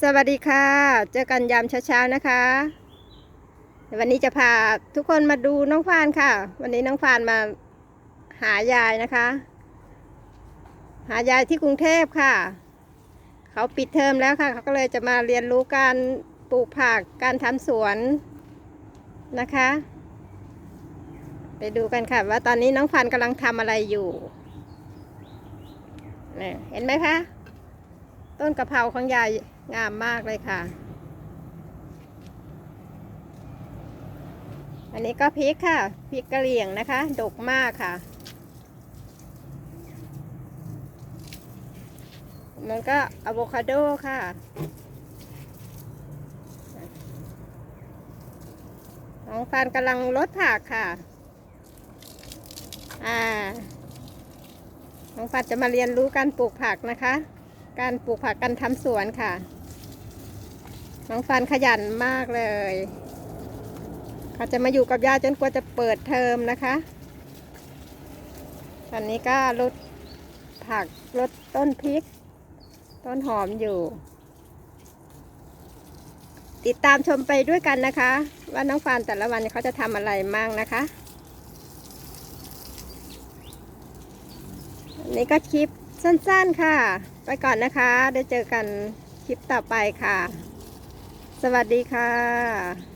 สวัสดีค่ะ เจอกันยามเช้าๆนะคะ วันนี้จะพาทุกคนมาดูน้องฟานค่ะ วันนี้น้องฟานมาหายายนะคะ หายายที่กรุงเทพค่ะ เขาปิดเทอมแล้วค่ะ เขาก็เลยจะมาเรียนรู้การปลูกผัก การทำสวนนะคะ ไปดูกันค่ะ ว่าตอนนี้น้องฟานกำลังทำอะไรอยู่เนี่ยเห็นไหมคะ ต้นกะเพราของยายงามมากเลยค่ะ อันนี้ก็พริกค่ะพริกกะเหรี่ยงนะคะ ดกมากค่ะ มันก็อะโวคาโดค่ะน้องฟานกำลังลดผักค่ะอ่าน้องฟานจะมาเรียนรู้การปลูกผักนะคะ การปลูกผักการทำสวนค่ะ น้องฟันขยันมากเลยเขาจะมาอยู่กับย่าจนกว่าจะเปิดเทอมนะคะ ตอนนี้ก็ลดผักลดต้นพริก ต้นหอมอยู่ ติดตามชมไปด้วยกันนะคะ ว่าน้องฟานแต่ละวันเขาจะทำอะไรมั่งนะคะอันนี้ก็คลิปสั้นๆค่ะ ไปก่อนนะคะ ได้เจอกันคลิปต่อไปค่ะ สวัสดีค่ะ